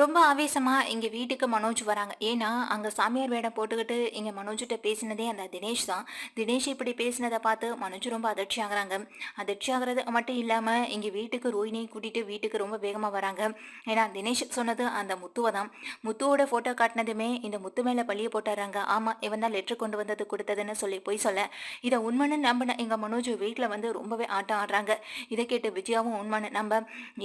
ரொம்ப ஆவேசமா எங்க வீட்டுக்கு மனோஜ் வராங்க. ஏன்னா அங்க சாமியார் வேடம் போட்டுக்கிட்டு இங்க மனோஜ்கிட்ட பேசினதே அந்த தினேஷ் தான். தினேஷ் இப்படி பேசினதை பார்த்து மனோஜ் ரொம்ப அதிர்ச்சி ஆகுறாங்க. அதிர்ச்சி ஆகுறது மட்டும் இல்லாம இங்க வீட்டுக்கு ரோஹினியை கூட்டிட்டு வீட்டுக்கு ரொம்ப வேகமா வராங்க. ஏன்னா தினேஷ் சொன்னது அந்த முத்துவை தான். முத்துவோட போட்டோ காட்டினதுமே இந்த முத்து மேல பழிய போட்டுறாங்க. ஆமா இவன் தான் லெட்டர் கொண்டு வந்தது கொடுத்ததுன்னு சொல்லி போய் சொல்ல. இதை உண்மைன்னு நம்பின எங்க மனோஜ் வீட்டில் வந்து ரொம்பவே ஆட்டம் ஆடுறாங்க. இதை கேட்டு விஜயாவும் உண்மைன்னு நம்ப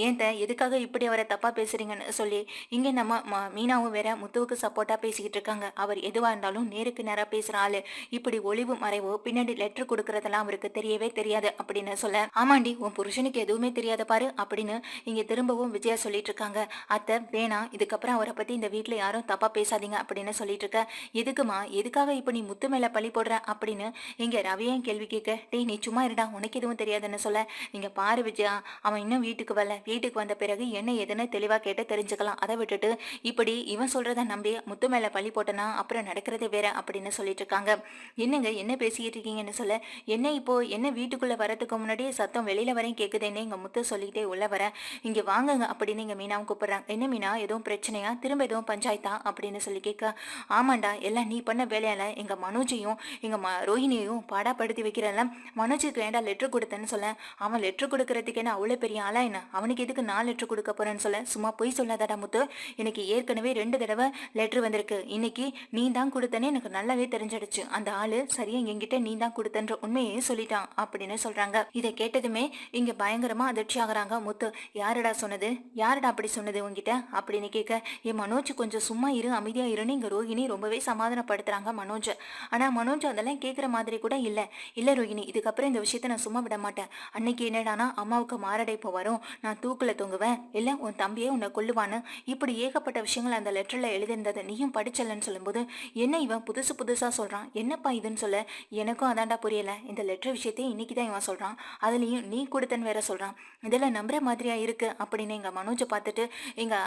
ஏன் த, எதுக்காக இப்படி அவரை தப்பா பேசுறீங்கன்னு சொல்லி இங்கே நம்ம ம- மீனாவும் வேற முத்துவுக்கு சப்போர்ட்டா பேசிக்கிட்டு இருக்காங்க. அவர் எதுவா இருந்தாலும் நேருக்கு நேரா பேசுற ஆளு. இப்படி ஒளிவு மறைவோ பின்னாடி லெட்டர் கொடுக்கறதெல்லாம் அவருக்கு தெரியவே தெரியாது அப்படின்னு சொல்ல ஆமாண்டி உன் புருஷனுக்கு எதுவுமே தெரியாத பாரு அப்படின்னு இங்க திரும்பவும் விஜயா சொல்லிட்டு இருக்காங்க. அத்தை வேணாம் இதுக்கப்புறம் அவரை பத்தி இந்த வீட்டில் யாரும் தப்பா பேசாதீங்க அப்படின்னு சொல்லிட்டு இருக்க. எதுக்குமா எதுக்காக இப்ப நீ முத்து மேல பழி போடுற? அப்படின்னு இங்க ரவியும் கேள்வி கேட்க டேய் நீ சும்மா இருடா உனக்கு எதுவும் தெரியாதுன்னு சொல்ல. இங்க பாரு விஜயா அவன் இன்னும் வீட்டுக்கு வரல. வீட்டுக்கு வந்த பிறகு என்ன எதுன்னு தெளிவா கேட்டு தெரிஞ்சுக்கலாம். அதை விட்டுட்டு இப்படி இவன் சொல்றத நம்பி முத்து மேல பழி போட்டனா அப்புறம் நடக்கிறதே வேற அப்படின்னு சொல்லிட்டு இருக்காங்க. என்னங்க என்ன பேசிக்கிட்டு இருக்கீங்கன்னு சொல்ல? என்ன இப்போ என்ன வீட்டுக்குள்ள வரதுக்கு முன்னாடியே சத்தம் வெளியில வரையும் கேக்குதுன்னு எங்க முத்து சொல்லிட்டே உள்ள வர. இங்க வாங்குங்க அப்படின்னு எங்க மீனாவும் கூப்பிடுறாங்க. என்ன மீனா எதுவும் பிரச்சனையா? திரும்ப எதுவும் பஞ்சாயத்தா? அப்படின்னு சொல்லி கேட்க ஆமாண்டா எல்லாம் நீ பண்ண வேலையால எங்க மனோஜையும் எங்க ம ரோஹிணியையும் பாடாப்படுத்தி வைக்கிறல்ல. மனோஜுக்கு வேண்டா லெட்டர் கொடுத்தேன்னு சொல்ல? அவன் லெட்டர் கொடுக்கறதுக்கு என்ன அவ்வளோ பெரிய ஆளா என்ன? அவனுக்கு எதுக்கு நான் லெட்டர் கொடுக்க போறேன்னு சொல்ல? சும்மா பொய் சொல்லாதடா முத்து. எனக்கு ஏற்கனவே ரெண்டு தடவை லெட்டர் வந்திருக்கு. இன்னைக்கு நீ தான் கொடுத்தனே எனக்கு நல்லாவே தெரிஞ்சிடுச்சு. அந்த ஆளு சரியா என்கிட்ட நீ தான் கொடுத்தன்ற உண்மையே சொல்லிட்டான் அப்படின்னு சொல்றாங்க. இதை கேட்டதுமே இங்க பயங்கரமா அதிர்ச்சி ஆகுறாங்க. முத்து யாருடா சொன்னது? யாருடா அப்படி சொன்னது உங்ககிட்ட அப்படின்னு கேட்க என் மனோஜ் கொஞ்சம் சும்மா இரு அமைதியா இருன்னு இங்க ரோஹிணி ரொம்பவே சமாதானப்படுத்துறாங்க மனோஜ். ஆனா மனோஜ் அதெல்லாம் கேட்குற மாதிரி கூட இல்ல. இல்ல ரோஹிணி இதுக்கப்புறம் இந்த விஷயத்த நான் சும்மா விட மாட்டேன். அன்னைக்கு என்னடானா அம்மாவுக்கு மாரடைப்பு வரும். நான் தூக்குல தொங்குவேன். இல்ல உன் தம்பியே உன்னை கொல்லுவான்னு இப்படி ஏகப்பட்ட விஷயங்கள் அந்த லெட்டரில் எழுதியிருந்ததை நீயும் படிச்சலன்னு சொல்லும்போது என்ன இவன் புதுசு புதுசாக சொல்கிறான் என்னப்பா இதுன்னு சொல்ல? எனக்கும் அதான்டா புரியல. இந்த லெட்டர் விஷயத்தையும் இன்னைக்கு தான் இவன் சொல்கிறான் அதுலேயும் நீ கொடுத்தன்னு வேற சொல்கிறான் இதில் நம்புற மாதிரியா இருக்கு அப்படின்னு எங்கள் மனோஜை பார்த்துட்டு எங்கள்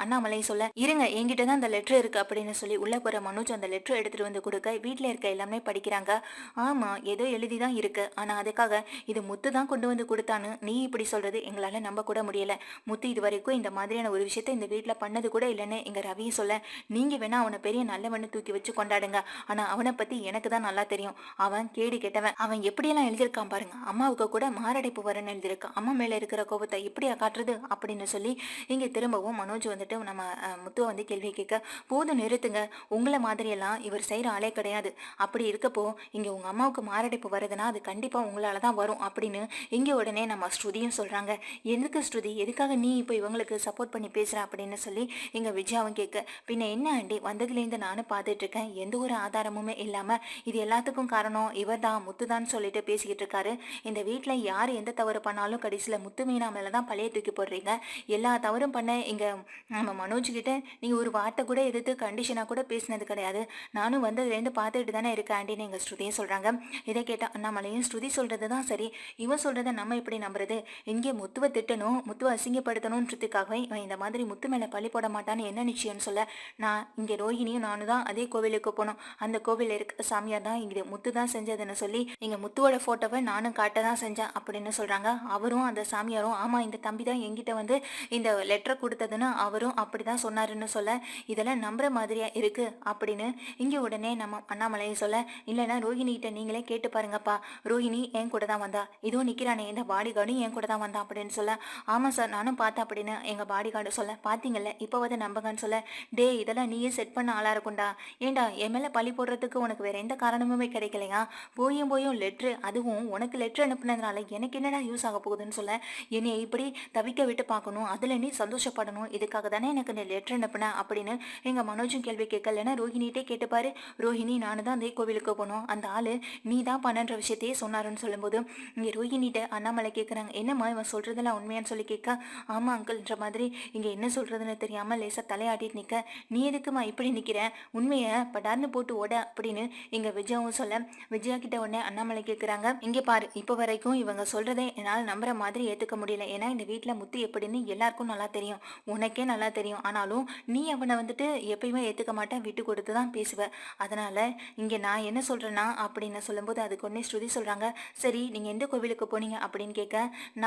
அண்ணாமலையும் அண்ணாமலை சொல்ல இருங்க என்கிட்ட தான் அந்த லெட்டர் இருக்கு அப்படின்னு சொல்லி உள்ளே போகிற மனோஜ் அந்த லெட்டர் எடுத்துகிட்டு வந்து கொடுக்க வீட்டில் இருக்க எல்லாமே படிக்கிறாங்க. ஆமாம் ஏதோ எழுதி தான் இருக்கு. ஆனால் அதுக்காக இது முத்து தான் கொண்டு வந்து கொடுத்தான்னு நீ இப்படி சொல்கிறது எங்களால் நம்ப கூட முடியலை. முத்து இது வரைக்கும் இந்த மாதிரியான ஒரு விஷயத்தை இந்த வீட்டில் பண்ணது கூட இல்லைன்னு எங்கள் ரவியும் சொல்ல நீங்கள் வேணால் அவனை பெரிய நல்லவன்னு தூக்கி வச்சு கொண்டாடுங்க. ஆனால் அவனை பற்றி எனக்கு தான் நல்லா தெரியும். அவன் கேடு கெட்டவன். அவன் எப்படியெல்லாம் எழுதியிருக்கான் பாருங்க. அம்மாவுக்கு கூட மாரடைப்பு வரன்னு எழுதியிருக்கான் அம்மா மேலே இருக்கிற கோபத்தை எப்படியா காட்டுறது? அப்படின்னு சொல்லி இங்கே திரும்பவும் மனோஜ் வந்துட்டு நம்ம முத்துவை வந்து கேள்வி கேட்க போதும் நிறுத்துங்க. உங்களை மாதிரியெல்லாம் இவர் செய்கிற ஆளே கிடையாது. அப்படி இருக்கப்போ இங்கே உங்கள் அம்மாவுக்கு மாரடைப்பு வருதுன்னா அது கண்டிப்பாக உங்களால தான் வரும். அப்படின்னு இங்கே உடனே நம்ம ஸ்ருதியும் சொல்கிறாங்க எதுக்கு ஸ்ருதி? எதுக்காக நீ இப்போ இவங்களுக்கு சப்போர்ட் பண்ணி பேசுகிற அப்படின்னு சொல்லி எங்க விஜயாவும் கேட்க பின்ன என்ன ஆண்டி? வந்ததுலேருந்து நானும் பார்த்துட்டு இருக்கேன் எந்த ஒரு ஆதாரமுமே இல்லாம இது எல்லாத்துக்கும் காரணம் இவர் தான் முத்து தான் சொல்லிட்டு பேசிக்கிட்டு இருக்காரு. இந்த வீட்டில் யார் எந்த தவறு பண்ணாலும் கடைசியில் முத்து மீனா மேலே தான் பழைய தூக்கி போடுறீங்க. எல்லா தவறும் பண்ண இங்க நம்ம மனோஜ் கிட்ட நீங்க ஒரு வார்த்தை கூட எதிர்த்து கண்டிஷனாக கூட பேசினது கிடையாது. நானும் வந்ததுலேருந்து பார்த்துட்டு தானே இருக்கேன் ஆண்டின்னு எங்கள் ஸ்ருதியும் சொல்றாங்க. இதை கேட்ட அண்ணாமலையும் ஸ்ருதி சொல்றது தான் சரி. இவன் சொல்றதை நம்ம எப்படி நம்புறது? இங்கே முத்துவை திட்டணும் முத்துவை அசிங்கப்படுத்தணுன்றதுக்காகவே இவன் இந்த மாதிரி முத்து மேலே பழி போட மாட்டான்னு என்ன நிச்சயம்னு சொல்ல? நான் இங்கே ரோஹிணியும் நானும் தான் அதே கோவிலுக்கு போனோம். அந்த கோவிலில் இருக்க சாமியார் தான் இங்கே முத்து தான் செஞ்சதுன்னு சொல்லி இங்கே முத்துவோட ஃபோட்டோவை நானும் காட்ட தான் செஞ்சேன் அப்படின்னு சொல்கிறாங்க அவரும் அந்த சாமியாரும் ஆமாம் இந்த தம்பி தான் என்கிட்ட வந்து இந்த லெட்டர் கொடுத்ததுன்னு அவரும் அப்படி தான் சொன்னாருன்னு சொல்ல இதெல்லாம் நம்புற மாதிரியா இருக்கு? அப்படின்னு இங்கே உடனே நம்ம அண்ணாமலையை சொல்ல இல்லைன்னா ரோஹிணிகிட்ட நீங்களே கேட்டு பாருங்கப்பா. ரோஹிணி என் கூட தான் வந்தா. இதுவும் நிற்கிறானே இந்த பாடி கார்டும் என் கூட தான் வந்தா அப்படின்னு சொல்ல ஆமாம் சார் நானும் பார்த்தேன் அப்படின்னு எங்கள் பாடி கார்டு சொல்ல பார்த்தீங்க இப்போ வந்து நம்புங்கன்னு சொல்ல டே இதெல்லாம் நீயே செட் பண்ண ஆளாக இருக்கும்டா. ஏண்டா என் மேலே பழி போடுறதுக்கு உனக்கு வேற எந்த காரணமுமே கிடைக்கலையா? போயும் போயும் லெட்ரு அதுவும் உனக்கு லெட்ரு அனுப்புனதுனால எனக்கு என்னடா யூஸ் ஆக போகுதுன்னு சொல்ல என்னை இப்படி தவிக்க விட்டு பார்க்கணும். அதில் நீ சந்தோஷப்படணும். இதுக்காக தானே எனக்கு நீ லெட்ரு அனுப்புனேன் அப்படின்னு எங்கள் மனோஜும் கேள்வி கேட்கலன்னா ரோஹினிகிட்டே கேட்டுப்பாரு ரோஹிணி நானும் தான் அதே கோவிலுக்கு போனோம். அந்த ஆள் நீ தான் பண்ணன்ற விஷயத்தையே சொன்னாருன்னு சொல்லும்போது இங்கே ரோஹினிகிட்ட அண்ணாமலை கேட்குறாங்க என்னம்மா இவன் சொல்கிறதெல்லாம் உண்மையான்னு சொல்லி கேட்க ஆமாம் அங்கிள்ன்ற மாதிரி இங்கே என்ன சொல்கிறதுன்னு தெரியாமல் லேசாக தலையாட்டிட்டு நிற்க நீ எதுக்குமா இப்படி நிற்கிற உண்மையை படார்னு போட்டு ஓட அப்படின்னு இங்கே விஜயாவும் சொல்ல. விஜயா கிட்ட உடனே அண்ணாமலை கேட்குறாங்க இங்கே பாரு இப்போ வரைக்கும் இவங்க சொல்கிறதே என்னால் நம்புற மாதிரி ஏற்றுக்க முடியல. ஏன்னா இந்த வீட்டில் முத்து எப்படின்னு எல்லாருக்கும் நல்லா தெரியும். உனக்கே நல்லா தெரியும். ஆனாலும் நீ அவனை வந்துட்டு எப்பயுமே ஏற்றுக்க மாட்டேன் விட்டு கொடுத்து தான் பேசுவ. அதனால் இங்கே நான் என்ன சொல்கிறேன்னா அப்படின்னு சொல்லும்போது அதுக்கு உடனே ஸ்ருதி சொல்கிறாங்க சரி நீங்கள் எந்த கோவிலுக்கு போனீங்க? அப்படின்னு கேட்க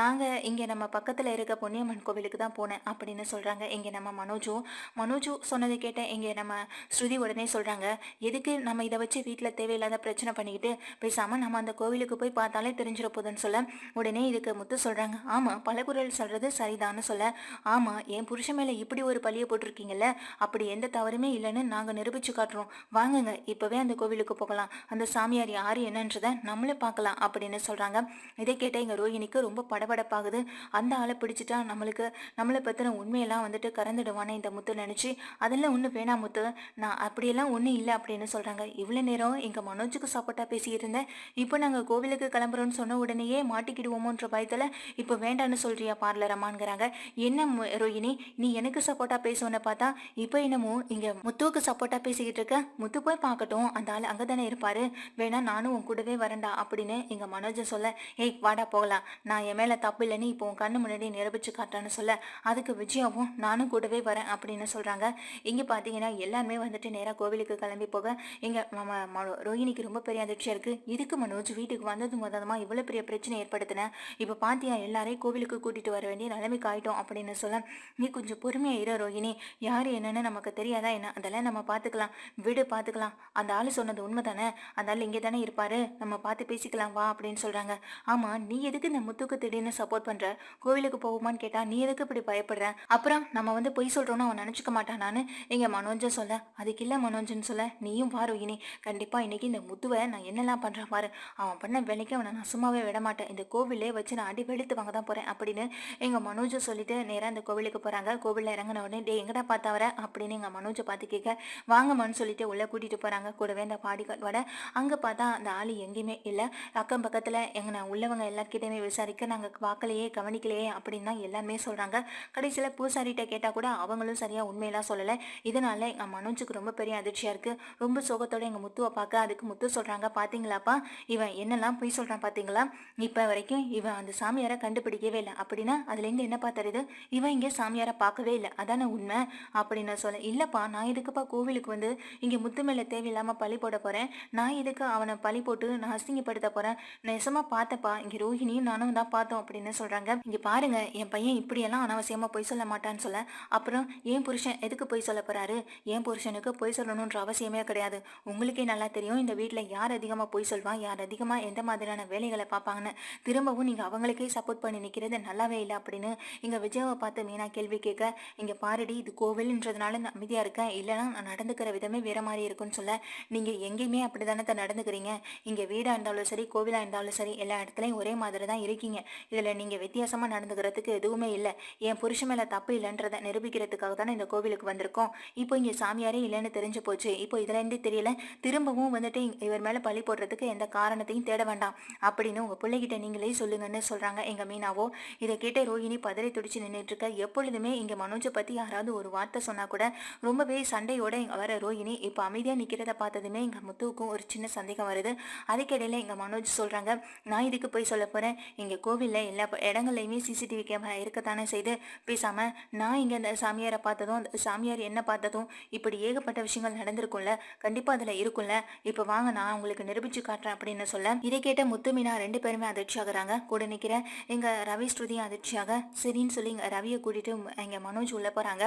நாங்கள் இங்கே நம்ம பக்கத்தில் இருக்க பொன்னியம்மன் கோவிலுக்கு தான் போனேன் அப்படின்னு சொல்கிறாங்க எங்கள் இங்கே நம்ம மனோஜும் மனோஜு சொன்னதை கேட்ட இங்கே நம்ம ஸ்ருதி உடனே சொல்கிறாங்க எதுக்கு நம்ம இதை வச்சு வீட்டில் தேவையில்லாத பிரச்சனை பண்ணிக்கிட்டு பேசாமல் நம்ம அந்த கோவிலுக்கு போய் பார்த்தாலே தெரிஞ்சிட போதுன்னு சொல்ல? உடனே இதுக்கு முத்து சொல்கிறாங்க ஆமாம் பலகுரல் சொல்கிறது சரிதான்னு சொல்ல. ஆமாம் என் புருஷன் மேலே இப்படி ஒரு பழியை போட்டிருக்கீங்கல்ல அப்படி எந்த தவறுமே இல்லைன்னு நாங்கள் நிரூபிச்சு காட்டுறோம். வாங்குங்க இப்போவே அந்த கோவிலுக்கு போகலாம். அந்த சாமியார் யார் என்னன்றதை நம்மளே பார்க்கலாம் அப்படின்னு சொல்கிறாங்க இதை கேட்ட எங்கள் ரோஹிணிக்கு ரொம்ப படபடப்பாகுது. அந்த ஆளை பிடிச்சிட்டா நம்மளுக்கு நம்மளை பற்றின உண்மையெல்லாம் வந்துட்டு கறந்துடுவானே இந்த முத்து நினச்சி அதெல்லாம் ஒன்றும் வேணாம் முத்து. நான் அப்படியெல்லாம் ஒன்றும் இல்லை அப்படின்னு சொல்கிறாங்க இவ்வளோ நேரம் எங்கள் மனோஜுக்கு சாப்பாட்டாக பேசியிருந்தேன். இருந்தேன் இப்போ நாங்கள் கோவிலுக்கு கிளம்புறோம்னு சொன்ன உடனேயே மாட்டிக்கிடுவோமோன்ற பயத்தில் இப்போ வேண்டான்னு சொல்கிறியா பார்லர் அம்மாங்கிறாங்க என்ன ரோஹினி நீ எனக்கு சப்போர்ட்டாக பேசுவேன்னு பார்த்தா இப்போ என்னமோ இங்கே முத்துவுக்கு சப்போர்ட்டாக பேசிக்கிட்டு இருக்க. முத்து போய் பார்க்கட்டும். அந்த ஆள் அங்கே தானே இருப்பார். வேணா நானும் உன் கூடவே வரேன்டா அப்படின்னு எங்கள் மனோஜன் சொல்ல ஏய் வாடா போகலாம். நான் என் மேலே தப்பு இல்லைன்னு இப்போ உன் கண்ணு முன்னாடி நிரூபிச்சு காட்டுறேன்னு சொல்ல. அதுக்கு விஜயாவும் நானும் கூடவே வரேன் அப்படின்னு சொல்கிறாங்க இங்கே பார்த்தீங்கன்னா எல்லாருமே வந்துட்டு நேராக கோவிலுக்கு கிளம்பி போக இங்கே நம்ம ம- ரோஹிணிக்கு ரொம்ப பெரிய அதிர்ச்சியாக இருக்குது இதுக்கு மனோஜ் வீட்டுக்கு வந்தது மொதமாக இவ்வளோ பெரிய பிரச்சனை ஏற்படுத்தினேன் இப்போ பார்த்தியா எல்லாரையும் கோவிலுக்கு கூட்டிகிட்டு வர வேண்டிய நிலைமைக்கு ஆகிட்டோம் அப்படின்னு சொல்ல நீ கொஞ்சம் பொறுமையாக இரு ரோஹிணி. யார் என்னென்னு நமக்கு தெரியாதா என்ன? அதெல்லாம் நம்ம பார்த்துக்கலாம் விடு பார்த்துக்கலாம் அந்த ஆள் சொன்னது உண்மை தானே அந்த ஆள் இங்கே தானே இருப்பார். நம்ம பார்த்து பேசிக்கலாம் வா அப்படின்னு சொல்கிறாங்க ஆமாம் நீ எதுக்கு இந்த முத்துக்கு திடீர்னு சப்போர்ட் பண்ணுற கோவிலுக்கு போகுமான்னு கேட்டால் நீ எதுக்கு இப்படி பயப்படுற? அப்புறம் நம்ம நம்ம வந்து பொய் சொல்கிறோன்னு அவன் நினச்சிக்க மாட்டான். நான் இங்கே மனோஜன் சொல்ல? அதுக்கு இல்லை மனோஜன் சொல்ல? நீயும் வா இனி. கண்டிப்பாக இன்றைக்கி இந்த முத்துவை நான் என்னெல்லாம் பண்ணுறேன் பாரு. அவன் பண்ண வேலைக்கு அவனை நான் சும்மாவே விட மாட்டேன். இந்த கோவிலே வச்சு நான் அடி வெளுத்து வாங்க தான் போகிறேன் அப்படின்னு எங்கள் மனோஜை சொல்லிட்டு நேராக இந்த கோவிலுக்கு போகிறாங்க கோவிலில் இறங்கின உடனே டே எங்கடா பார்த்தா வர அப்படின்னு எங்கள் மனோஜை பார்த்து கேட்க வாங்கம்மான்னு சொல்லிட்டு உள்ளே கூட்டிகிட்டு போகிறாங்க கூடவே அந்த பாடி வட. அங்கே பார்த்தா அந்த ஆள் எங்கேயுமே இல்லை. அக்கம் பக்கத்தில் எங்கள் நான் உள்ளவங்க எல்லாருக்கிட்டையுமே விசாரிக்க நாங்கள் பார்க்கலையே கவனிக்கலையே அப்படின்னு தான் எல்லாருமே சொல்கிறாங்க கடைசியில் பூசாரிகிட்ட கேட்டால் கூட அவங்களும் சரியாக உண்மையெல்லாம் சொல்லலை. இதனால எங்கள் மனோஜுக்கு ரொம்ப பெரிய அதிர்ச்சியாக இருக்குது ரொம்ப சோகத்தோட எங்கள் முத்துவை பார்க்க அதுக்கு முத்து சொல்கிறாங்க பார்த்தீங்களாப்பா இவன் என்னெல்லாம் பொய் சொல்கிறான் பார்த்தீங்களா இப்போ வரைக்கும் இவன் அந்த சாமியாரை கண்டுபிடிக்கவே இல்லை. அப்படின்னா அதுலேருந்து என்னப்பா தெரியுது இவன் இங்கே சாமியாரை பார்க்கவே இல்லை. அதானே உண்மை? அப்படின்னு சொல்ல இல்லைப்பா நான் எதுக்குப்பா கோவிலுக்கு வந்து இங்கே முத்து மேலே தேவையில்லாமல் பழி போட போகிறேன் நான் எதுக்கு அவனை பழி போட்டு நான் அசிங்கப்படுத்த போகிறேன் நெசமாக பார்த்தப்பா இங்கே ரோஹிணியும் நானும் தான் பார்த்தோம். அப்படின்னு சொல்கிறாங்க இங்கே பாருங்க என் பையன் இப்படியெல்லாம் அனாவசியமாக பொய் சொல்ல மாட்டான்னு சொல்ல அப்புறம் என் புருஷன் எதுக்கு பொய் சொல்ல போகிறாரு என் புருஷனுக்கு பொய் சொல்லணுன்ற அவசியமே கிடையாது. உங்களுக்கே நல்லா தெரியும் இந்த வீட்டில் யார் அதிகமாக பொய் சொல்வா யார் அதிகமாக எந்த மாதிரியான வேலைகளை பார்ப்பாங்கன்னு. திரும்பவும் நீங்கள் அவங்களுக்கே சப்போர்ட் பண்ணி நிற்கிறது நல்லாவே இல்லை அப்படின்னு இங்கே விஜயாவை பார்த்து மீனா கேள்வி கேட்க இங்கே பாருடி இது கோவில்ன்றதுனால நான் அமைதியாக இருக்கேன். இல்லைன்னா நான் நடந்துக்கிற விதமே வேற மாதிரி இருக்குன்னு சொல்ல. நீங்கள் எங்கேயுமே அப்படி தானே நடந்துக்கிறீங்க? இங்கே வீடாக இருந்தாலும் சரி கோவிலாக இருந்தாலும் சரி எல்லா இடத்துலையும் ஒரே மாதிரி தான் இருக்கீங்க. இதில் நீங்கள் வித்தியாசமாக நடந்துக்கிறதுக்கு எதுவுமே இல்லை. என் புருஷன் மேலே தப்பு இல்லைன்றதை நிரூபிக்கிறதுக்காக தானே இந்த கோவிலுக்கு வந்திருக்கோம். இப்போ இங்கே சாமியாரே இல்லைன்னு தெரிஞ்சு போச்சு. இப்போ இதுலேருந்தே தெரியல. திரும்பவும் வந்துட்டு இவர் மேலே பழி போடுறதுக்கு எந்த காரணத்தையும் தேட வேண்டாம். அப்படின்னு உங்கள் பிள்ளைகிட்ட நீங்களே சொல்லுங்கன்னு சொல்கிறாங்க எங்கள் மீனாவோ. இதை கேட்ட ரோஹிணி பதறி துடிச்சு நின்றுட்டு இருக்க எப்பொழுதுமே இங்கே மனோஜை பற்றி யாராவது ஒரு வார்த்தை சொன்னால் கூட ரொம்பவே சண்டையோட இங்கே வர ரோஹிணி இப்போ அமைதியாக நிற்கிறத பார்த்ததுமே எங்கள் முத்துவுக்கும் ஒரு சின்ன சந்தேகம் வருது. அதுக்கிடையில் எங்கள் மனோஜ் சொல்கிறாங்க நான் இதுக்கு போய் சொல்ல போகிறேன் இங்கே கோவிலில் எல்லா இடங்கள்லையுமே சிசிடிவி கேமரா இருக்கத்தானே செய்து. பேசாமல் நான் இங்கே அந்த சாமியாரை பார்த்ததும் அந்த சாமியார் என்ன பார்த்ததும் இப்படி ஏகப்பட்ட விஷயங்கள் நடந்திருக்கும்ல கண்டிப்பாக அதில் இருக்கும்ல. இப்போ வாங்க நான் உங்களுக்கு நிரூபிச்சு காட்டுறேன் அப்படின்னு சொல்ல இதை கேட்ட முத்துமினா ரெண்டு பேருமே அதிர்ச்சி ஆகுறாங்க கூட நிற்கிற எங்கள் ரவி ஸ்ருதியும் அதிர்ச்சியாக சரின்னு சொல்லி இங்கே ரவியை கூட்டிகிட்டு எங்கள் மனோஜ் உள்ளே போகிறாங்க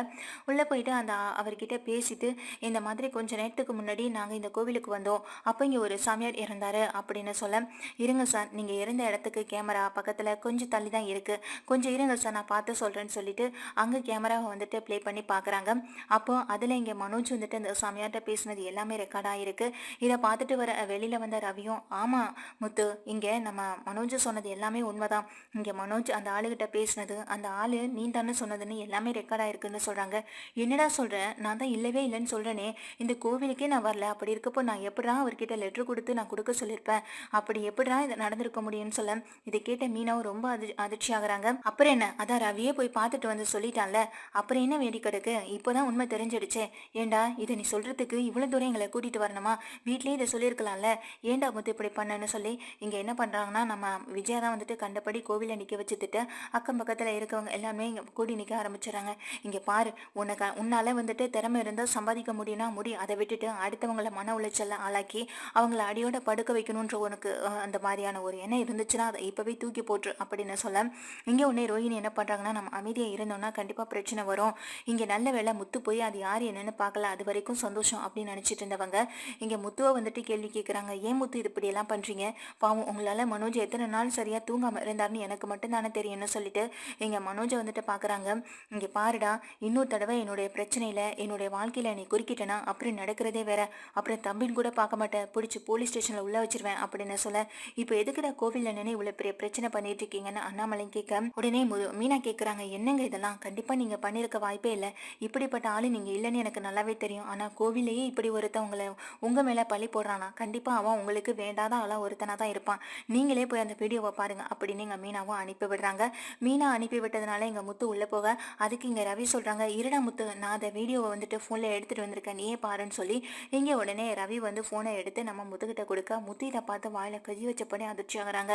உள்ளே போயிட்டு அந்த அவர்கிட்ட பேசிட்டு இந்த மாதிரி கொஞ்சம் நேரத்துக்கு முன்னாடி நாங்கள் இந்த கோவிலுக்கு வந்தோம். அப்போ இங்கே ஒரு சாமியார் இறந்தார் அப்படின்னு சொல்ல இருங்க சார் நீங்கள் இருந்த இடத்துக்கு கேமரா பக்கத்தில் கொஞ்சம் தள்ளி தான் இருக்குது கொஞ்சம் இருங்க சார் நான் பார்த்து சொல்கிறேன்னு சொல்லிட்டு அங்கே கேமரா கேமராவை வந்துட்டு ப்ளே பண்ணி பார்க்குறாங்க அப்போ அதில் இங்கே மனோஜ் வந்துட்டு அந்த சாமியார்கிட்ட பேசினது எல்லாமே ரெக்கார்ட் ஆகிருக்கு இதை பார்த்துட்டு வர வெளியில் வந்த ரவியும் ஆமாம் முத்து இங்கே நம்ம மனோஜ் சொன்னது எல்லாமே உண்மைதான். இங்கே மனோஜ் அந்த ஆளுகிட்ட பேசினது அந்த ஆள் நீ தானே சொன்னதுன்னு எல்லாமே ரெக்கார்ட் ஆயிருக்குன்னு சொல்கிறாங்க என்னடா சொல்கிறேன் நான் தான் இல்லவே இல்லைன்னு சொல்கிறேனே இந்த கோவிலுக்கே நான் வரல. அப்படி இருக்கப்போ நான் எப்படா அவர்கிட்ட லெட்டர் கொடுத்து நான் கொடுக்க சொல்லியிருப்பேன்? அப்படி எப்படா இது நடந்திருக்க முடியும்னு சொல்ல? இதை கேட்ட மீனாவும் ரொம்ப அதிர்ச்சி ஆகுறாங்க அப்புறம் என்ன? அதான் ரவியே போய் பார்த்துட்டு வந்து சொல்லிட்டான்ல. அப்புறம் என்ன வேடி கிடக்கு இப்போதான் உண்மை தெரிஞ்சிடுச்சே. ஏண்டா இதை நீ சொல்கிறதுக்கு இவ்வளோ தூரம் எங்களை கூட்டிகிட்டு வரணுமா? வீட்லேயே இதை சொல்லியிருக்கலாம்ல. ஏண்டா முத்து இப்படி பண்ணன்னு சொல்லி? இங்கே என்ன பண்ணுறாங்கன்னா நம்ம விஜயா தான் வந்துட்டு கண்டபடி கோவிலில் நிற்க வச்சுட்டு அக்கம் பக்கத்தில் இருக்கவங்க எல்லாமே இங்கே கூடி நிற்க ஆரம்பிச்சிடுறாங்க. இங்கே பாரு உனக்கு உன்னால் வந்துட்டு திறமை இருந்தால் சம்பாதிக்க முடியும்னா முடி அதை விட்டுட்டு அடுத்தவங்கள மன உளைச்சல்ல ஆளாக்கி அவங்கள அடியோட படுக்க வைக்கணுன்ற உனக்கு அந்த மாதிரியான ஒரு எண்ணம் இருந்துச்சுன்னா அதை இப்போவே தூக்கி போட்டுரு அப்படின்னு சொல்ல இங்கே உடனே ரோஹிணி என்ன பண்ணுறாங்கன்னா நம்ம அமைதியாக இருந்தோம்னா கண்டிப்பாக பிரச்சனை வரும். இங்கே நல்ல வேளை முத்து போய் அது யார் என்னென்னு பார்க்கல. அது வரைக்கும் சந்தோஷம் அப்படின்னு நினச்சிட்டு இருந்தவங்க. இங்கே முத்துவை வந்துட்டு கேள்வி கேட்குறாங்க ஏன் முத்து இது இப்படியெல்லாம் பண்ணுறீங்க பாவம் உங்களால் மனோஜ் எத்தனை நாள் சரியாக தூங்காமல் இருந்தாருன்னு எனக்கு மட்டும் தானே தெரியும்னு சொல்லிட்டு இங்கே மனோஜை வந்துட்டு பார்க்குறாங்க. இங்கே பாருடா இன்னொரு தடவை என்னுடைய பிரச்சனையில் என்னுடைய வாழ்க்கையில் நீ குறுக்கிட்டேனா? அப்புறம் நடக்கிறதே வேற. அப்புறம் தம்பின்னு கூட பார்க்க மாட்டேன். பிடிச்சி போலீஸ் ஸ்டேஷனில் உள்ள வச்சிருவேன் அப்படின்னு சொல்ல. இப்போ எதுக்குடா கோவிலில் நினை இவ்வளோ பெரிய பிரச்சனை பண்ணிட்டு இருக்கீங்கன்னு அண்ணாமலை கேட்க. உடனே மீனா கேட்குறாங்க என்னங்க இதெல்லாம்? கண்டிப்பாக நீங்கள் நீங்கள் பண்ணியிருக்க வாய்ப்பே இல்லை. இப்படிப்பட்ட ஆளு நீங்கள் இல்லைன்னு எனக்கு நல்லாவே தெரியும். ஆனால் கோவிலேயே இப்படி ஒருத்தன் உங்களை உங்கள் மேலே பழி போடுறானா? கண்டிப்பாக அவன் உங்களுக்கு வேண்டாத ஆளாக ஒருத்தனாக தான் இருப்பான். நீங்களே போய் அந்த வீடியோவை பாருங்க. அப்படின்னு எங்கள் மீனாவும் அனுப்பி விடுறாங்க. மீனா அனுப்பி விட்டதுனால எங்கள் முத்து உள்ளே போக அதுக்கு இங்கே ரவி சொல்கிறாங்க இருடா முத்து நான் அந்த வீடியோவை வந்துட்டு ஃபோனில் எடுத்துகிட்டு வந்திருக்கேன். நீயே பாருன்னு சொல்லி இங்கே உடனே ரவி வந்து ஃபோனை எடுத்து நம்ம முத்துக்கிட்ட கொடுக்க முத்து இதை பார்த்து வாயில கதி வச்சபடி அதிர்ச்சி ஆகுறாங்க.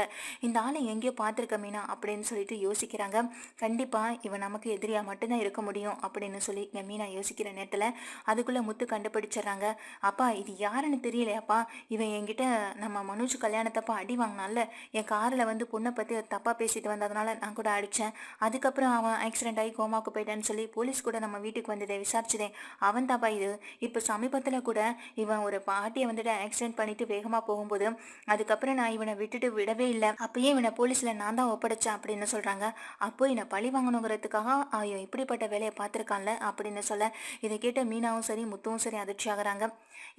இந்த ஆளை எங்கேயோ பார்த்துருக்க மீனா அப்படின்னு சொல்லிட்டு யோசிக்கிறாங்க. கண்டிப்பாக இவன் நமக்கு எதிரியாக மட்டும் மட்டும்தான் இருக்க முடியும் அப்படின்னு சொல்லி இங்கே மீனா யோசிக்கிற நேரத்தில் அதுக்குள்ளே முத்து கண்டுபிடிச்சிடுறாங்க. அப்பா இது யாருன்னு தெரியலையாப்பா? இவன் என்கிட்ட நம்ம மனோஜ் கல்யாணத்தப்ப அடி வாங்கினால என் காரில் வந்து பொண்ணை பற்றி தப்பாக பேசிட்டு வந்ததுனால நான் கூட அடித்தேன் அதுக்கப்புறம் அவன் ஆக்சிடென்ட் ஆகி கோமாக்கு போயிட்டான்னு சொல்லி போலீஸ் கூட நம்ம வீட்டுக்கு வந்ததை விசாரிச்சதேன் அவன் தாப்பா இது. இப்போ சமீபத்தில் கூட இவன் ஒரு பாட்டியை வந்துட்டு ஆக்சிடென்ட் பண்ணிட்டு வேகமாக போகும்போது அதுக்கப்புறம் நான் இவனை விட்டுட்டு விடவே இல்லை. அப்பயே இவனை போலீஸில் நான் தான் ஒப்படைச்சேன் அப்படின்னு சொல்கிறாங்க அப்போ என்னை பழி வாங்கணுங்கிறதுக்காக ஐயோ இப்படிப்பட்ட வேலையை பார்த்துருக்கான்ல அப்படின்னு சொல்ல இதை கேட்ட மீனாவும் சரி முத்துவும் சரி அதிர்ச்சி ஆகுறாங்க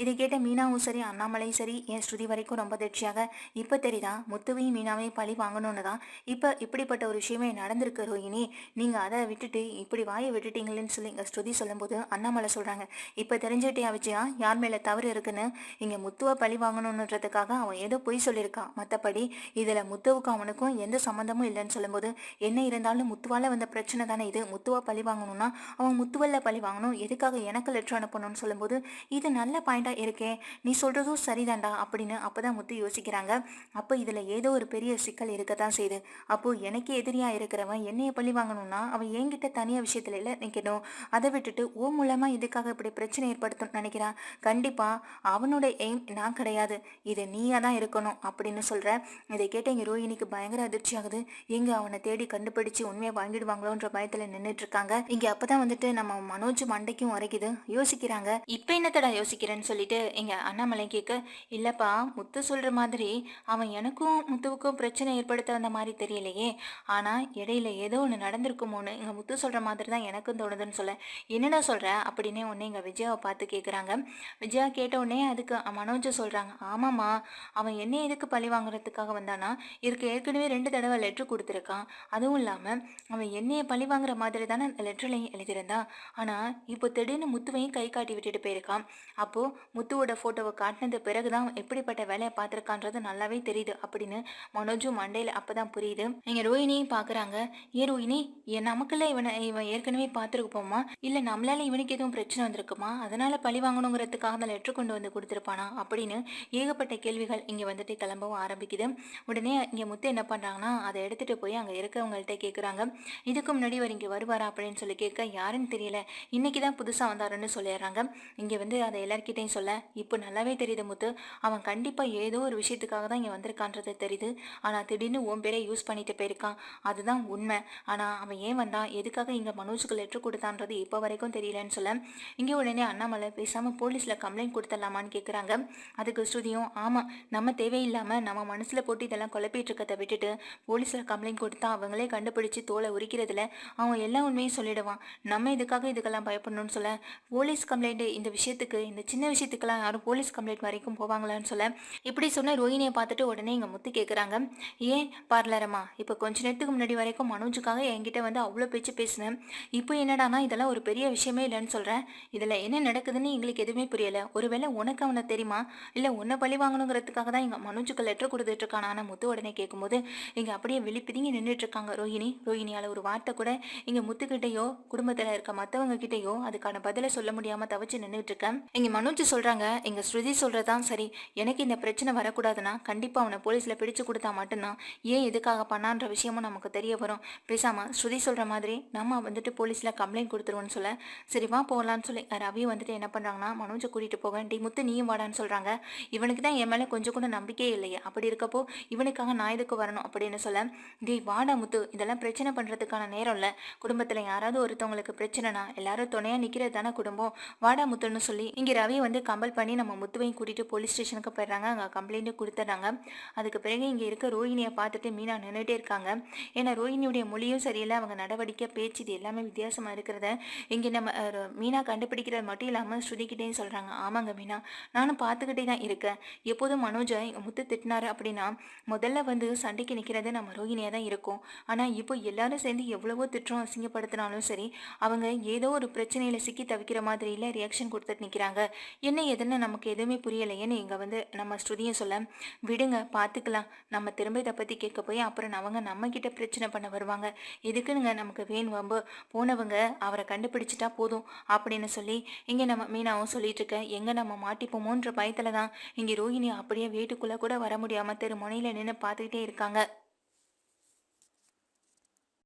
இதை கேட்ட மீனாவும் சரி அண்ணாமலையும் சரி என் ஸ்ருதி வரைக்கும் ரொம்ப அதிர்ச்சியாக இப்போ தெரியுதா முத்துவையும் மீனாவையும் பழி வாங்கணும்னு தான் இப்போ இப்படிப்பட்ட ஒரு விஷயமே நடந்திருக்கு ரோஹிணி நீங்கள் அதை விட்டுட்டு இப்படி வாயை விட்டுட்டீங்களேன்னு சொல்லி இங்கே ஸ்ருதி சொல்லும்போது அண்ணாமலை சொல்கிறாங்க இப்போ தெரிஞ்சுக்கிட்டே விஜயா யார் மேலே தவறு இருக்குன்னு? இங்கே முத்துவை பழி வாங்கணுன்றதுக்காக அவன் ஏதோ பொய் சொல்லியிருக்கான். மற்றபடி இதில் முத்துவுக்கும் அவனுக்கும் எந்த சம்மந்தமும் இல்லைன்னு சொல்லும்போது என்ன இருந்தாலும் முத்துவால் வந்த பிரச்சனை தானே இது. முத்துவா பழி வாங்கணும்னா அவன் முத்துவல்ல பழி வாங்கணும். எதுக்காக எனக்கு லெட்டர் அனுப்பணும்னு சொல்லும்போது இது நல்ல பாயிண்டாக இருக்கே. நீ சொல்கிறதும் சரிதான்டா அப்படின்னு அப்போ தான் முத்து யோசிக்கிறாங்க. அப்போ இதில் ஏதோ ஒரு பெரிய சிக்கல் இருக்க தான் செய்யுது. அப்போது எனக்கு எதிரியாக இருக்கிறவன் என்னைய பழி வாங்கணும்னா அவன் என்கிட்ட தனியாக விஷயத்துல இல்லை நிற்கணும் அதை விட்டுட்டு ஓ மூலமாக இதுக்காக இப்படி பிரச்சனை ஏற்படுத்தும் நினைக்கிறான் கண்டிப்பாக அவனோட எய்ம் நான் கிடையாது. இது நீயாக தான் இருக்கணும் அப்படின்னு சொல்கிற இதை கேட்ட எங்கள் ரோஹிணிக்கு பயங்கர அதிர்ச்சி ஆகுது எங்கே அவனை தேடி கண்டுபிடிச்சு உண்மையை வாங்கிடுவாங்களோன்ற பயத்தில் நின்றுட்டு இருக்காங்க. இங்கே அப்போ தான் வந்துட்டு நம்ம மனோஜ் மண்டைக்கும் உரைக்குது. யோசிக்கிறாங்க. இப்போ என்னத்தடா யோசிக்கிறேன்னு சொல்லிட்டு எங்கள் அண்ணாமலை கேட்க இல்லைப்பா முத்து சொல்கிற மாதிரி அவன் எனக்கும் முத்துவுக்கும் பிரச்சனை ஏற்படுத்த வந்த மாதிரி தெரியலையே. ஆனால் இடையில ஏதோ ஒன்று நடந்திருக்குமோன்னு எங்கள் முத்து சொல்கிற மாதிரி தான் எனக்கும் தோணுதுன்னு சொல்ல என்னடா சொல்கிற அப்படின்னே உடனே எங்கள் விஜயாவை பார்த்து கேட்குறாங்க விஜயா கேட்ட உடனே அதுக்கு மனோஜ் சொல்கிறாங்க ஆமாம்மா அவன் என்ன எதுக்கு பழி வாங்குறதுக்காக வந்தானா? இதுக்கு ஏற்கனவே ரெண்டு தடவை லெட்ரு கொடுத்துருக்கான். அதுவும் இல்லாமல் அவன் என்னைய பழி வாங்குற மாதிரி தானே அந்த லெட்டர்லையும் எழுதியிருந்தான் ஆனால் இப்போ திடீர்னு முத்துவையும் கை காட்டி விட்டுட்டு போயிருக்கான். அப்போது முத்துவோட ஃபோட்டோவை காட்டினது பிறகு தான் எப்படிப்பட்ட வேலையை பார்த்துருக்கான்றது நல்லாவே தெரியுது அப்படின்னு மனோஜும் மண்டையில் அப்போ தான் புரியுது. நீங்கள் ரோஹினியும் பார்க்குறாங்க ஏ ரோஹினி என் நமக்குள்ள இவனை இவன் ஏற்கனவே பார்த்துருப்போமா இல்லை நம்மளால இவனுக்கு எதுவும் பிரச்சனை வந்திருக்குமா? அதனால பழி வாங்கணுங்கிறதுக்காக அந்த லெட்டர் கொண்டு வந்து கொடுத்துருப்பானா? அப்படின்னு ஏகப்பட்ட கேள்விகள் இங்கே வந்துட்டு கிளம்பவும் ஆரம்பிக்குது. உடனே இங்கே முத்து என்ன பண்ணுறாங்கன்னா அதை எடுத்துகிட்டு போய் அங்கே இருக்கிறவங்கள்ட்ட கேட்குறாங்க இதுக்கு முன்னாடி அவர் இங்கே வருவாரா? அப்படின்னு சொல்லி கேட்க யாருன்னு தெரியல. இன்னைக்கு தான் புதுசாக வந்தாருன்னு சொல்லிடுறாங்க. இங்கே வந்து அதை எல்லார்கிட்டையும் சொல்ல. இப்போ நல்லாவே தெரியுது முத்து. அவன் கண்டிப்பாக ஏதோ ஒரு விஷயத்துக்காக தான் இங்கே வந்திருக்கான்றது தெரியுது. ஆனால் திடீர்னு உன் பேரை யூஸ் பண்ணிட்டு போயிருக்கான். அதுதான் உண்மை. ஆனால் அவன் ஏன் வந்தான்? எதுக்காக இங்கே மனோஜுக்கு லெட்ரு கொடுத்தான்றது இப்போ வரைக்கும் தெரியலன்னு சொல்ல. இங்கே உடனே அண்ணாமலை பேசாமல் போலீஸில் கம்ப்ளைண்ட் கொடுத்துடலாமான்னு கேட்குறாங்க அதுக்கு ஸ்ருதியும் ஆமாம் நம்ம தேவையில்லாமல் நம்ம மனசில் போட்டு இதெல்லாம் குழப்பிட்டு இருக்கதை விட்டுட்டு போலீஸில் கம்ப்ளைண்ட் கொடுத்தா அவங்களே கண்டுபிடிச்சு தோலை உரிக்கிறதுல. அவன் எல்லாம் உண்மையும் சொல்லிடுவான் நம்ம இதுக்காக இதுக்கெல்லாம் பயப்படணும்னு சொல்ல? போலீஸ் கம்ப்ளைண்ட் இந்த விஷயத்துக்கு இந்த சின்ன விஷயத்துக்கெல்லாம் யாரும் போலீஸ் கம்ப்ளைண்ட் வரைக்கும் போவாங்களான்னு சொல்ல? இப்படி சொன்ன ரோஹிணியை பார்த்துட்டு உடனே எங்கள் முத்து கேட்குறாங்க ஏன் பார்லரம்மா இப்போ கொஞ்ச நேரத்துக்கு முன்னாடி வரைக்கும் மனோஜுக்காக என்கிட்ட வந்து அவ்வளோ பேச்சு பேசினேன் இப்போ என்னடானா இதெல்லாம் ஒரு பெரிய விஷயமே இல்லைன்னு சொல்கிறேன் இதில் என்ன நடக்குதுன்னு எங்களுக்கு எதுவுமே புரியலை. ஒருவேளை உனக்கு அவனை தெரியுமா? இல்லை உன்னை பழி வாங்கணுங்கிறதுக்காக தான் எங்கள் மனோஜுக்கு லெட்டர் கொடுத்துட்ருக்கானா ஆனால் முத்து உடனே கேட்கும்போது இங்கே அப்படியே வெளிப்பிதிங்க நின்றுட்டு இருக்காங்க ரோஹிணி. ரோஹிணியால் ஒரு வார்த்தை கூட இங்கே முத்துக்கிட்டேயோ குடும்பத்தில் இருக்க மற்றவங்க கிட்டேயோ அதுக்கான பதிலை சொல்ல முடியாமல் தவிச்சு நின்றுட்டு இருக்கேன் இங்கே மனோஜ் சொல்கிறாங்க எங்கள் ஸ்ருதி சொல்றதான் சரி. எனக்கு இந்த பிரச்சனை வரக்கூடாதுன்னா கண்டிப்பாக அவனை போலீஸில் பிடிச்சு கொடுத்தா மட்டும்தான். ஏன் எதுக்காக பண்ணான்ற விஷயமும் நமக்கு தெரிய வரும். பேசாம ஸ்ருதி சொல்கிற மாதிரி நம்ம வந்துட்டு போலீஸில் கம்ப்ளைண்ட் கொடுத்துருவோன்னு சொல்ல சரி வா போகலான்னு சொல்லி ரவி வந்துட்டு என்ன பண்ணுறாங்கன்னா மனோஜை கூட்டிகிட்டு போவேன் டி முத்து நீயும் வாடான்னு சொல்கிறாங்க இவனுக்கு தான் என் மேலே கொஞ்சம் கூட நம்பிக்கையே இல்லையே. அப்படி இருக்கப்போ இவனுக்காக நான் எதுக்கு வரணும் அப்படின்னு சொல்ல டி வாடா முத்து இதெல்லாம் பிரச்சனை பண்ணுறதுக்கான நேரம் இல்லை. குடும்பத்தில் குடும்பத்தில் யாராவது ஒருத்தவங்களுக்கு பிரச்சனைனா எல்லாரும் துணையாக நிற்கிறது தானே குடும்பம். வாடா முத்துன்னு சொல்லி இங்கே ரவி வந்து கம்பல் பண்ணி நம்ம முத்துவையும் கூட்டிகிட்டு போலீஸ் ஸ்டேஷனுக்கு போயிடுறாங்க. அங்கே கம்ப்ளைண்ட்டு கொடுத்துட்றாங்க அதுக்கு பிறகு இங்கே இருக்க ரோஹிணியை பார்த்துட்டு மீனா நின்றுட்டே இருக்காங்க. ஏன்னா ரோஹிணியுடைய மொழியும் சரியில்லை. அவங்க நடவடிக்கை பேச்சு இது எல்லாமே வித்தியாசமாக இருக்கிறத இங்கே நம்ம மீனா கண்டுபிடிக்கிறது மட்டும் இல்லாமல் ஸ்ருதிக்கிட்டேயும் சொல்கிறாங்க ஆமாங்க மீனா. நானும் பார்த்துக்கிட்டே தான் இருக்கேன். எப்போதும் மனோஜை முத்து திட்டினாரு அப்படின்னா முதல்ல வந்து சண்டைக்கு நிற்கிறது நம்ம ரோஹிணியாக தான் இருக்கும். ஆனால் இப்போ எல்லாரும் சேர்ந்து எவ்வளவோ திட்டம் அசிங்கப்படுத்தினாலும் சரி அவங்க ஏதோ ஒரு பிரச்சனையில் சிக்கி தவிக்கிற மாதிரி இல்லை ரியாக்ஷன் கொடுத்துட்டு நிற்கிறாங்க என்ன எதுன்னு நமக்கு எதுவுமே புரியலையேன்னு இங்கே வந்து நம்ம ஸ்ருதியும் சொல்ல விடுங்க பார்த்துக்கலாம் நம்ம திரும்ப இதை பற்றி கேட்க போய் அப்புறம் அவங்க நம்மக்கிட்ட பிரச்சனை பண்ண வருவாங்க. எதுக்குனுங்க நமக்கு வேணும் வம்பு? போனவங்க அவரை கண்டுபிடிச்சிட்டா போதும் அப்படின்னு சொல்லி இங்கே நம்ம மீனாவும் சொல்லிட்டு இருக்க எங்கே நம்ம மாட்டிப்போமோன்ற பயத்தில் தான் இங்கே ரோஹிணி அப்படியே வீட்டுக்குள்ளே கூட வர முடியாமல் தெரு முனையில் நின்று பார்த்துக்கிட்டே இருக்காங்க.